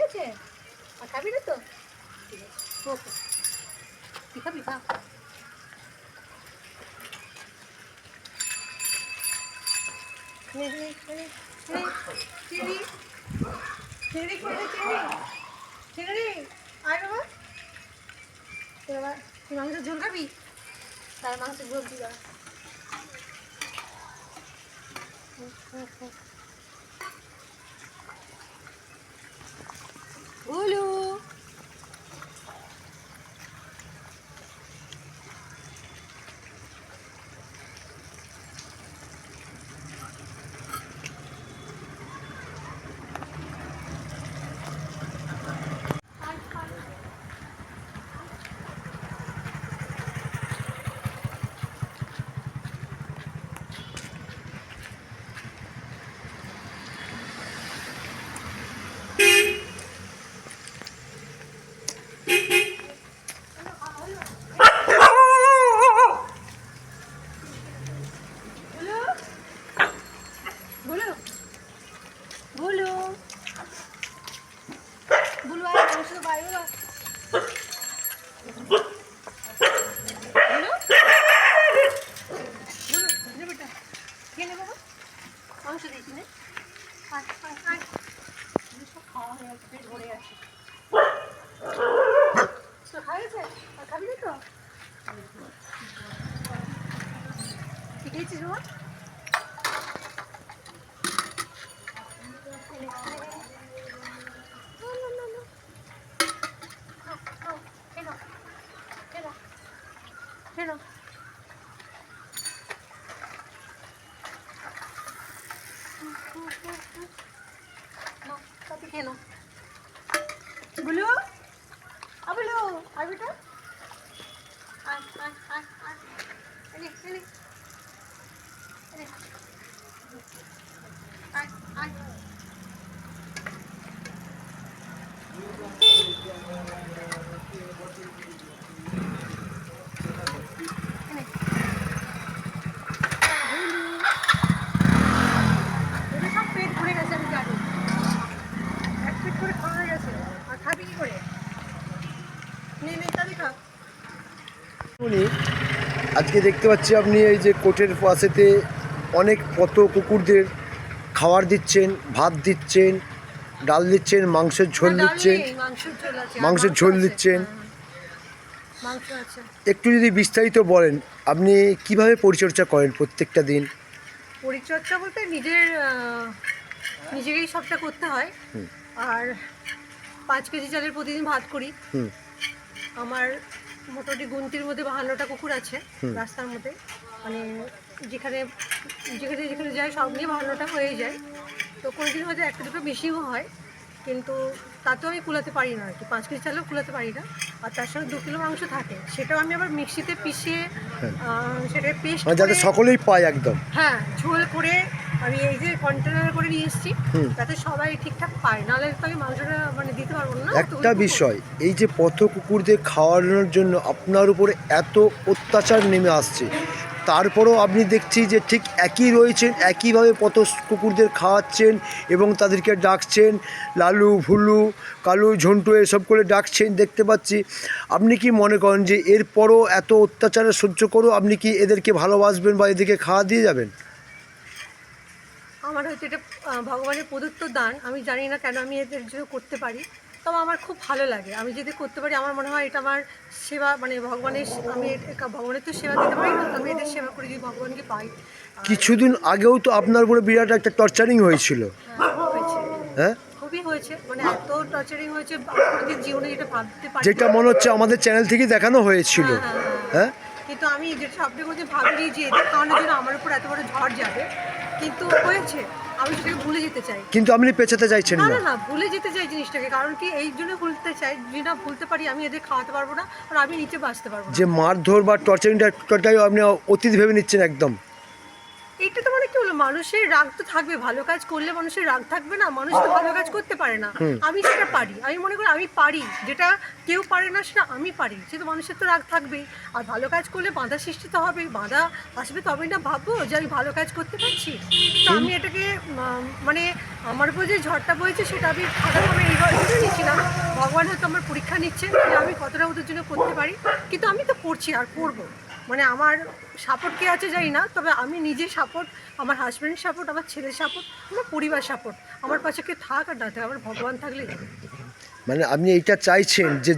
গেছে? আর খাবি না তো? ঠিক তুই খাবি? খা। মাংসের ঝোল খাবি? তার মাংসের ঝোল তুই Olho! বলু। বলু আর মাংস বাইরে বলু বলু নে বেটা খেয়ে নে বাবা মাংস দিয়েছি নে আয় আয় আয় এগুলো সব খাওয়া হয়ে গেছে পেট ভরে গেছে তো খাওয়া গেছে আর খাবি না তো কি খেয়েছিস বাবা No, no, no, no. খাও, খাও, খেয়ে নাও, খেয়ে নাও, নাও, তাতে খেয়ে নাও। বুলু? আ বুলু আয় বেটা? আয় আয় আয় আয়। এনে এনে এনে আয় আয় এনে ওদের সব পেট ভরে গেছে আমি জানি এক পেট করে খাওয়া হয়ে গেছে আর খাবি কি করে নে নে তাড়াতাড়ি খা উনি আজকে দেখতে পাচ্ছি আপনি এই যে কোর্টের পাশেতে অনেক পত কুকুরদের খাবার দিচ্ছেন ভাত দিচ্ছেন ডাল দিচ্ছেন মাংসের ঝোল দিচ্ছেন মাংসের ঝোল দিচ্ছেন। হ্যাঁ, হ্যাঁ। একটু যদি বিস্তারিত বলেন আপনি কীভাবে পরিচর্যা করেন প্রত্যেকটা দিন? পরিচর্যা বলতে নিজের নিজেকেই সবটা করতে হয়। আর পাঁচ কেজি চালের প্রতিদিন ভাত করি। আমার মোটামুটি গুন্তির মধ্যে বাহান্নটা কুকুর আছে রাস্তার মধ্যে। মানে যেখানে যেখানে যেখানে যায় সব নিয়ে বাহান্নটা হয়ে যায়। তো কোনো দিন হয়তো একটা দুটো বেশিও হয় কিন্তু তাতেও আমি কুলাতে পারি না আর কি। পাঁচ কেজি চালেও কুলাতে পারি না। আর তার সঙ্গে দু কিলো মাংস থাকে সেটাও আমি আবার মিক্সিতে পিষে সেটা পেস্ট মানে যাতে সকলেই পায় একদম। হ্যাঁ ঝোল করে আমি এই যে কন্টেনার করে নিয়ে এসেছি। যাতে সবাই ঠিকঠাক পায়। নাহলে তো আমি মাংসটা মানে দিতে পারব না একটা বিষয় এই যে পথ কুকুরদের খাওয়ানোর জন্য আপনার উপরে এত অত্যাচার নেমে আসছে তারপরও আপনি দেখছি যে ঠিক একই রয়েছেন একইভাবে পথ কুকুরদের খাওয়াচ্ছেন এবং তাদেরকে ডাকছেন লালু ভুলু কালু ঝন্টু এসব করে ডাকছেন দেখতে পাচ্ছি। আপনি কি মনে করেন যে এরপরও এত অত্যাচারে সহ্য করো আপনি কি এদেরকে ভালোবাসবেন বা এদেরকে খাওয়া দিয়ে যাবেন? আমার হয়তো এটা ভগবানের প্রদত্ত দান আমি জানি না কেন আমি এদের জন্য করতে পারি তবে আমার খুব ভালো লাগে। আমি যদি করতে পারি আমার মনে হয় এটা আমার সেবা মানে ভগবানের আমি ভগবানের তো সেবা দিতে পারি না তো আমি এদের সেবা করে যদি ভগবানকে পাই কিছুদিন আগেও তো আপনার উপরে বিরাট একটা টর্চারিং হয়েছিল। হ্যাঁ, হয়েছে। হ্যাঁ? খুবই হয়েছে। মানে এত টর্চারিং হয়েছে আমি জীবনে যেটা ভাবতে পারি যেটা মনে হচ্ছে আমাদের চ্যানেল থেকে দেখানো হয়েছিল। হ্যাঁ, হ্যাঁ, হ্যাঁ। কিন্তু আমি যেটা সবথেকে মধ্যে ভাবিনি যে এদের খাওয়ানোর জন্য আমার উপর এত বড় ঝড় যাবে কিন্তু হয়েছে আমি সেটাকে ভুলে যেতে চাই। কিন্তু আপনি পেছাতে চাইছেন না না? না ভুলে যেতে চাই জিনিসটাকে কারণ কি এই জন্য ভুলতে চাই যেটা না ভুলতে পারি আমি এদের খাওয়াতে পারব না আর আমি নিচে বাঁচতে পারব না। যে মারধর বা টর্চারিংটা টোটাই আপনি অতীত ভেবে নিচ্ছেন একদম। হলো মানুষের রাগ তো থাকবে ভালো কাজ করলে মানুষের রাগ থাকবে না মানুষ তো ভালো কাজ করতে পারে না। আমি সেটা পারি আমি মনে করি আমি পারি যেটা কেউ পারে না সেটা আমি পারি সে তো মানুষের তো রাগ থাকবেই। আর ভালো কাজ করলে বাধা সৃষ্টি তো হবে বাধা আসবে তবে না ভাববো যে আমি ভালো কাজ করতে পারছি। তো আমি এটাকে মানে আমার উপর যে ঝড়টা বয়েছে সেটা আমি খারাপভাবে এইভাবে নিচ্ছিলাম ভগবান হয়তো আমার পরীক্ষা নিচ্ছেন যে আমি কতটা ওদের জন্য করতে পারি কিন্তু আমি তো করছি আর করব। মানে আমার সাপোর্ট কে আছে জানি না তবে আমি নিজে সাপোর্ট আমার হাজব্যান্ডের সাপোর্ট আমার ছেলের সাপোর্ট আমার পরিবার সাপোর্ট আমার পাশে কে থাক আর না থাক আমার ভগবান থাকলে। মানে আপনি এইটা চাইছেন যে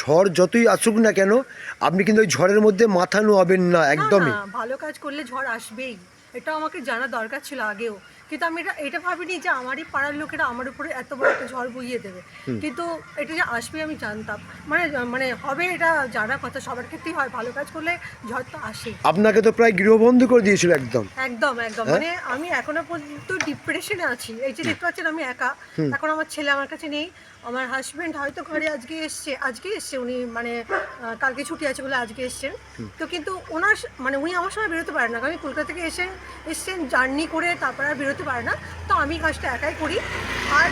ঝড় যতই আসুক না কেন আপনি কিন্তু ওই ঝড়ের মধ্যে মাথা নোয়াবেন না একদমই। ভালো কাজ করলে ঝড় আসবেই। এটা আমাকে জানা দরকার ছিল আগেও। কিন্তু আমি এটা এটা ভাবিনি যে আমারই পাড়ার লোকেরা আমার উপরে এত বড় একটা ঝড় বইয়ে দেবে। কিন্তু এটা যে আসবে আমি জানতাম। মানে মানে হবে এটা জানার কথা সবার ক্ষেত্রেই হয় ভালো কাজ করলে ঝড় তো আসে। আপনাকে তো প্রায় গৃহবন্ধ করে দিয়েছিল একদম। একদম একদম। হ্যাঁ? মানে আমি এখনও পর্যন্ত ডিপ্রেশনে আছি। এই যে দেখতে পাচ্ছেন আমি একা। এখন আমার ছেলে আমার কাছে নেই। আমার হাজবেন্ড হয়তো ঘরে আজকে এসছে আজকে এসছে উনি মানে কালকে ছুটি আছে বলে আজকে এসছেন। তো কিন্তু ওনার মানে উনি আমার সময় বেরোতে পারেন না কারণ আমি কলকাতা থেকে এসে এসছেন জার্নি করে তারপর আর বেরোতে পারে না। তো আমি কাজটা একাই করি। আর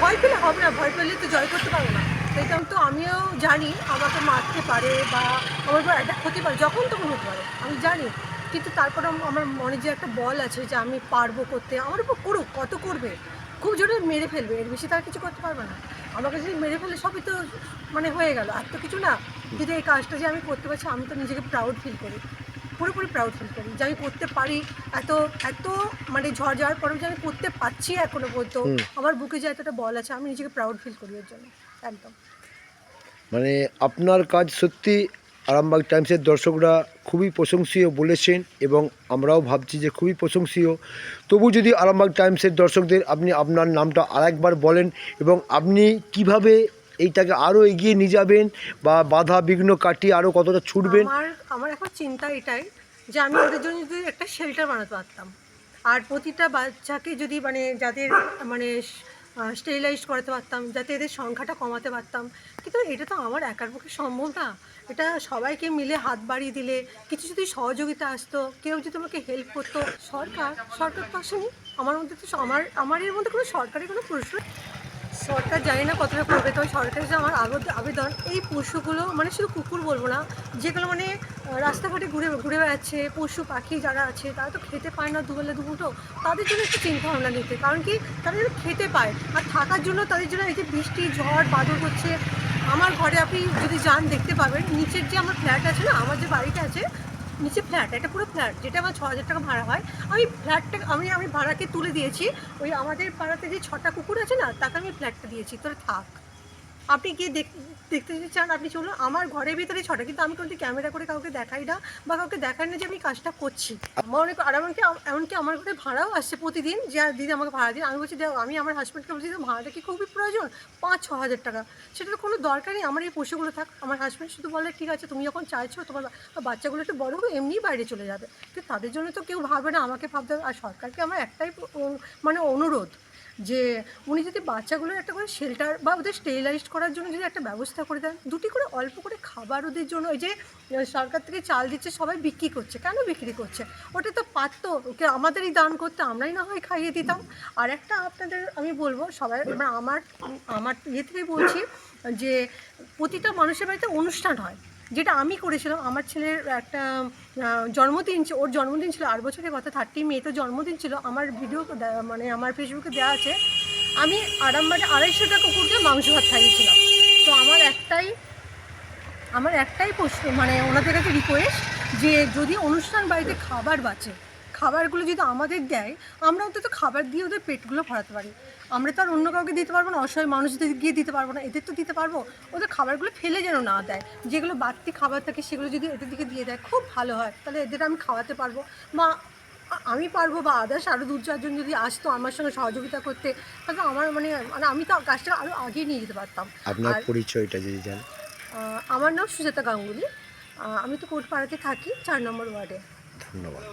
ভয় পেলে হবে না ভয় পেলে তো জয় করতে পারব না। সেই কারণ তো আমিও জানি আমাকে মারতে পারে বা আমার উপর অ্যাটাক হতে পারে যখন তখন হতে পারে আমি জানি। কিন্তু তারপরে আমার মনে যে একটা বল আছে যে আমি পারব করতে আমার উপর করুক কত করবে? খুব জোরে মেরে ফেলবে এর বেশি তার কিছু করতে পারবে না। আমাকে যদি মেরে ফেলে সবই তো মানে হয়ে গেল। আর তো কিছু না কিন্তু এই কাজটা যে আমি করতে পারছি আমি তো নিজেকে প্রাউড ফিল করি। পুরোপুরি প্রাউড ফিল করি যে আমি করতে পারি। এত এত মানে ঝড় যাওয়ার পরেও যে আমি করতে পারছি এখনও পর্যন্ত আমার বুকে যে এতটা বল আছে আমি নিজেকে প্রাউড ফিল করি এর জন্য। একদম। মানে আপনার কাজ সত্যি আরামবাগ টাইমসের দর্শকরা খুবই প্রশংসীয় বলেছেন এবং আমরাও ভাবছি যে খুবই প্রশংসীয়। তবু যদি আরামবাগ টাইমসের দর্শকদের আপনি আপনার নামটা আরেকবার বলেন এবং আপনি কীভাবে এইটাকে আরও এগিয়ে নিয়ে যাবেন বা বাধা বিঘ্ন কাটিয়ে আরও কতটা ছুটবেন? আমার আমার এখন চিন্তা এটাই যে আমি ওদের জন্য যদি একটা শেল্টার বানাতে পারতাম। আর প্রতিটা বাচ্চাকে যদি মানে যাদের মানে স্টেরিলাইজ করাতে পারতাম, যাতে এদের সংখ্যাটা কমাতে পারতাম। কিন্তু এটা তো আমার একার পক্ষে সম্ভব না। এটা সবাইকে মিলে হাত বাড়িয়ে দিলে, কিছু যদি সহযোগিতা আসতো, কেউ যদি আমাকে হেল্প করতো, সরকার সরকার তো আসেনি। আমার মধ্যে তো আমার আমার এর মধ্যে কোনো সরকারি কোনো প্রশ্ন সরকার জানি না কতটা করবে, তবে সরকারের যে আমার আবেদন, এই পশুগুলো মানে শুধু কুকুর বলব না, যেগুলো মানে রাস্তাঘাটে ঘুরে ঘুরে বেড়াচ্ছে, পশু পাখি যারা আছে, তারা তো খেতে পায় না দুবেলা দুপুটো তাদের জন্য একটু চিন্তা ভাবনা নিতে, কারণ কি, তারা যেন খেতে পায়, আর থাকার জন্য তাদের জন্য এই যে বৃষ্টি, ঝড়, বাদল হচ্ছে, আমার ঘরে আপনি যদি যান, দেখতে পাবেন, নিচের যে আমার ফ্ল্যাট আছে না, আমার যে বাড়িটা আছে নিচে ফ্ল্যাট এটা পুরো ফ্ল্যাট যেটা আমার ছ হাজার টাকা ভাড়া হয়। আমি ফ্ল্যাটটা আমি আমি ভাড়াকে তুলে দিয়েছি। ওই আমাদের পাড়াতে যে ছটা কুকুর আছে না, তাকে আমি ফ্ল্যাটটা দিয়েছি। তোরা থাক। আপনি গিয়ে দেখ- দেখতে যদি চান, আপনি চলুন। আমার ঘরের ভিতরে ছটা, কিন্তু আমি কিন্তু ক্যামেরা করে কাউকে দেখাই না বা কাউকে দেখাই না যে আমি কাজটা করছি। আমার অনেক আর এমনকি এমনকি আমার ঘরে ভাড়াও আসছে প্রতিদিন। যে দিদি আমাকে ভাড়া দিন, আমি বলছি আমি আমার হাজব্যান্ডকে বলছি ভাড়াটা কি খুবই প্রয়োজন? পাঁচ ছ হাজার টাকা। সেটার কোনো দরকার নেই। আমার এই পশুগুলো থাক। আমার হাজব্যান্ড শুধু বলে, ঠিক আছে, তুমি যখন চাইছো, তোমার বাচ্চাগুলো একটু বড় হোক এমনিই বাইরে চলে যাবে। কিন্তু তাদের জন্য তো কেউ ভাবে না, আমাকে ভাবতে আর সরকারকে আমার একটাই মানে অনুরোধ যে উনি যদি বাচ্চাগুলোর একটা করে শেল্টার বা ওদের স্টেরিলাইজড করার জন্য যদি একটা ব্যবস্থা করে দেন, দুটি করে অল্প করে খাবার ওদের জন্য, ওই যে সরকার থেকে চাল দিচ্ছে, সবাই বিক্রি করছে। কেন বিক্রি করছে? ওটা তো পারতো, ওকে আমাদেরই দান করতে আমরাই না হয় খাইয়ে দিতাম। আর একটা আপনাদের আমি বলব সবাই মানে আমার আমার ইয়ে থেকে বলছি যে প্রতিটা মানুষের বাড়িতে অনুষ্ঠান হয়। যেটা আমি করেছিলাম, আমার ছেলের একটা জন্মদিন ওর জন্মদিন ছিল আট বছরের কথা থার্টি মে তো জন্মদিন ছিল, আমার ভিডিও মানে আমার ফেসবুকে দেওয়া আছে, আমি আরামবাগে আড়াইশো টাকা কুকুরকে মাংস ভাত খাইয়েছিলাম। তো আমার একটাই আমার একটাই প্রশ্ন মানে ওনাদের কাছে রিকোয়েস্ট যে যদি অনুষ্ঠান বাড়িতে খাবার বাঁচে খাবারগুলো যদি আমাদের দেয় আমরা অন্তত খাবার দিয়ে ওদের পেটগুলো ভরাতে পারি। আমরা তো আর অন্য কাউকে দিতে পারব না অসহায় মানুষদের গিয়ে দিতে পারব না এদের তো দিতে পারব। ওদের খাবারগুলো ফেলে যেন না দেয়। যেগুলো বাড়তি খাবার থাকে সেগুলো যদি এদের দিকে দিয়ে দেয় খুব ভালো হয়। তাহলে এদের আমি খাওয়াতে পারব। বা আমি পারব বা আদার্স আরও দু চারজন যদি আসতো আমার সঙ্গে সহযোগিতা করতে তাহলে আমার মানে মানে আমি তো কাজটা আরও আগিয়ে নিয়ে যেতে পারতাম। আপনার পরিচয়টা যদি জান আমার নাম সুজাতা গাঙ্গুলি। আমি তো কোটপাড়াতে থাকি চার নম্বর ওয়ার্ডে। ধন্যবাদ।